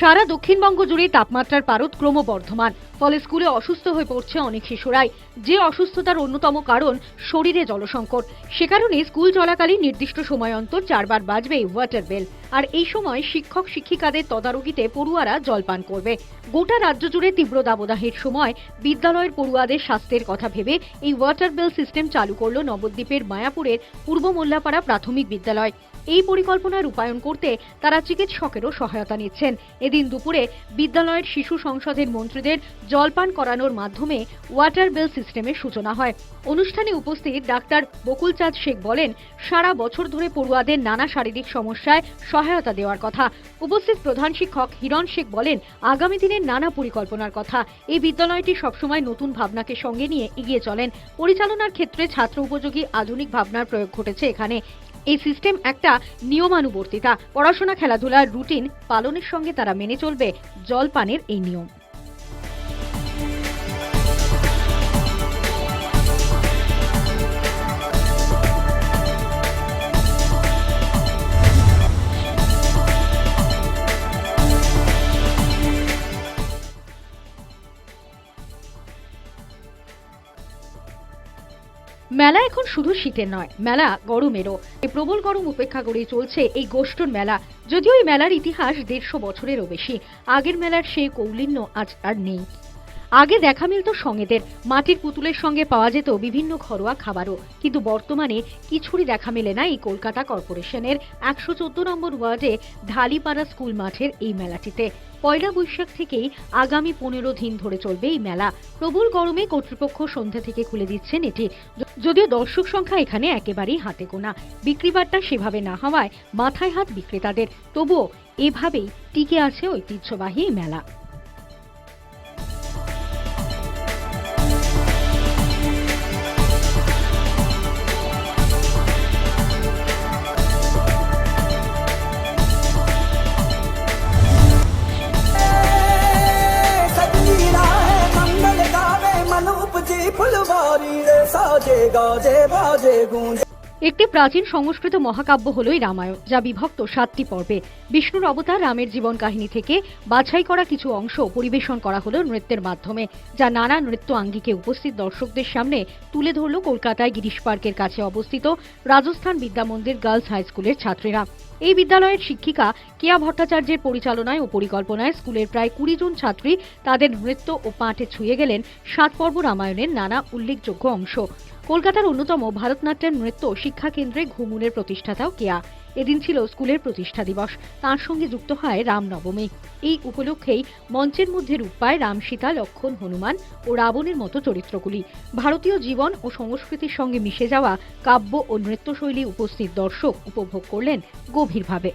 সারা দক্ষিণবঙ্গ জুড়ে তাপমাত্রার পারদ ক্রমবর্ধমান, ফলে স্কুলে অসুস্থ হয়ে পড়ছে অনেক শিশুরাই। যে অসুস্থতার অন্যতম কারণ শরীরে জলসংকট। সে কারণে স্কুল চলাকালীন নির্দিষ্ট সময় অন্তর চারবার বাজবে ওয়াটার বেল। আর এই সময় শিক্ষক, শিক্ষিকাদের তদারকিতে পড়ুয়ারা জলপান করবে। গোটা রাজ্য জুড়ে তীব্র দাবদাহের সময় বিদ্যালয়ের পড়ুয়াদের স্বাস্থ্যের কথা ভেবে এই ওয়াটার বেল সিস্টেম চালু করল নবদ্বীপের মায়াপুরের পূর্ব মোল্লাপাড়া প্রাথমিক বিদ্যালয়। এই পরিকল্পনা রূপায়ণ করতে তারা চিকিৎসকেরও সহায়তা নিচ্ছেন। এদিন দুপুরে বিদ্যালয়ের শিশু সংসদের মন্ত্রীদের জলপান করানোর মাধ্যমে ওয়াটার বেল সিস্টেমের সূচনা হয়। অনুষ্ঠানে উপস্থিত ডাক্তার বকুলচাঁদ শেখ বলেন, সারা বছর ধরে পড়ুয়াদের নানা শারীরিক সমস্যায় সহায়তা দেওয়ার কথা। উপস্থিত প্রধান শিক্ষক হিরণ শেখ বলেন, আগামী দিনের নানা পরিকল্পনার কথা। এই বিদ্যালয়টি সবসময় নতুন ভাবনাকে সঙ্গে নিয়ে এগিয়ে চলেন। পরিচালনার ক্ষেত্রে ছাত্র উপযোগী আধুনিক ভাবনার প্রয়োগ ঘটেছে এখানে। এই সিস্টেম একটা নিয়মানুবর্তিতা। পড়াশোনা, খেলাধুলার রুটিন পালনের সঙ্গে তারা মেনে চলবে। জলপানের এই নিয়ম। মেলা এখন শুধু শীতের নয়, মেলা গরমেরও। এই প্রবল গরম উপেক্ষা করে চলছে এই গোষ্ঠর মেলা। যদিও এই মেলার ইতিহাস দেড়শো বছরেরও বেশি, আগের মেলার সেই কৌলিন্য আজ আর নেই। আগে দেখা মিলত সঙ্গেদের, মাটির পুতুলের সঙ্গে পাওয়া যেত বিভিন্ন ঘরোয়া খাবারও। কিন্তু বর্তমানে কিছুরই দেখা মেলে না এই কলকাতা কর্পোরেশনের একশো চোদ্দ নম্বর ওয়ার্ডে ঢালিপাড়া স্কুল মাঠের এই মেলাটিতে। পয়লা বৈশাখ থেকেই আগামী পনেরো দিন ধরে চলবে এই মেলা। প্রবল গরমে কর্তৃপক্ষ সন্ধ্যা থেকে খুলে দিচ্ছেন এটি। যদিও দর্শক সংখ্যা এখানে একেবারেই হাতে গোনা। বিক্রিবারটা সেভাবে না হওয়ায় মাথায় হাত বিক্রেতাদের। তবুও এভাবেই টিকে আছে ঐতিহ্যবাহী মেলা। ah deva একটি প্রাচীন সংস্কৃত মহাকাব্য হলই রামায়ণ, যা বিভক্ত সাতটি পর্বে। বিষ্ণুর অবতার রামের জীবন কাহিনী থেকে বাছাই করা কিছু অংশ পরিবেশন করা হলো নৃত্যের মাধ্যমে, যা নানা নৃত্য আঙ্গিকে উপস্থিত দর্শকদের সামনে তুলে ধরল কলকাতায় গিরিশ পার্কের কাছে অবস্থিত রাজস্থান বিদ্যামন্দির গার্লস হাই স্কুলের ছাত্রীরা। এই বিদ্যালয়ের শিক্ষিকা কেয়া ভট্টাচার্যের পরিচালনায় ও পরিকল্পনায় স্কুলের প্রায় কুড়ি জন ছাত্রী তাদের নৃত্য ও পাঠে ছুঁয়ে গেলেন সাত পর্ব রামায়ণের নানা উল্লেখযোগ্য অংশ। কলকাতার অন্যতম ভারতনাট্যের নৃত্য শিক্ষা কেন্দ্রে ঘুমুনের প্রতিষ্ঠাতাও কেয়া। এদিন ছিল স্কুলের প্রতিষ্ঠা দিবস। তার সঙ্গে যুক্ত হয় রামনবমী। এই উপলক্ষেই মঞ্চের মধ্যে রূপ পায় রাম সীতা, লক্ষণ হনুমান ও রাবণের মতো চরিত্রগুলি। ভারতীয় জীবন ও সংস্কৃতির সঙ্গে মিশে যাওয়া কাব্য ও নৃত্যশৈলী উপস্থিত দর্শক উপভোগ করলেন গভীরভাবে।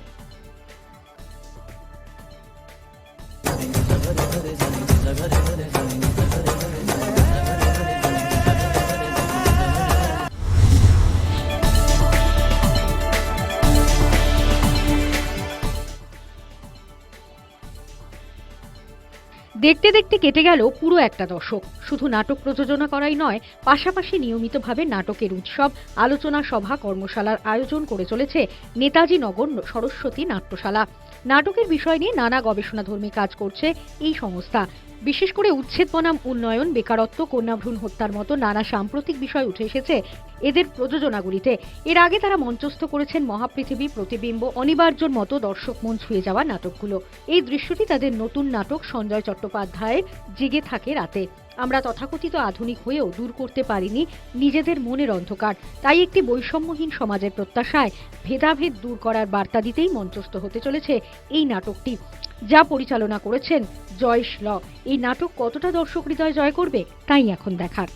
দেখতে দেখতে কেটে গেল পুরো একটা দশক। শুধু নাটক প্রযোজনা করাই নয়, পাশাপাশি নিয়মিতভাবে নাটকের উৎসব, আলোচনা সভা, কর্মশালার আয়োজন করে চলেছে নেতাজি নগর সরস্বতী নাট্যশালা। নাটকের বিষয় নিয়ে নানা গবেষণাধর্মী কাজ করছে এই সংস্থা। বিশেষ করে উচ্ছেদ বনাম উন্নয়ন, বেকারত্ব, কন্যাভ্রূণ হত্যার মতো নানা সাম্প্রতিক বিষয় উঠে এসেছে এদের প্রযোজনাগুলিতে। এর আগে তারা মঞ্চস্থ করেছেন মহাপৃথিবী, প্রতিবিম্ব, অনিবার্যর মতো দর্শক মন ছুঁয়ে যাওয়া নাটকগুলো। এই দৃশ্যটি তাদের নতুন নাটক সঞ্জয় চট্টোপাধ্যায়ের জিগে থাকে রাতে আমরা তথাকথিত আধুনিক হয়েও দূর করতে পারিনি নিজেদের মনের অন্ধকার। তাই একটি বৈষম্যহীন সমাজের প্রত্যাশায় ভেদাভেদ দূর করার বার্তা দিতেই মঞ্চস্থ হতে চলেছে এই নাটকটি, যা পরিচালনা করেছেন জয়েশ ল এই নাটক কতটা দর্শক হৃদয় জয় করবে তাই এখন দেখার।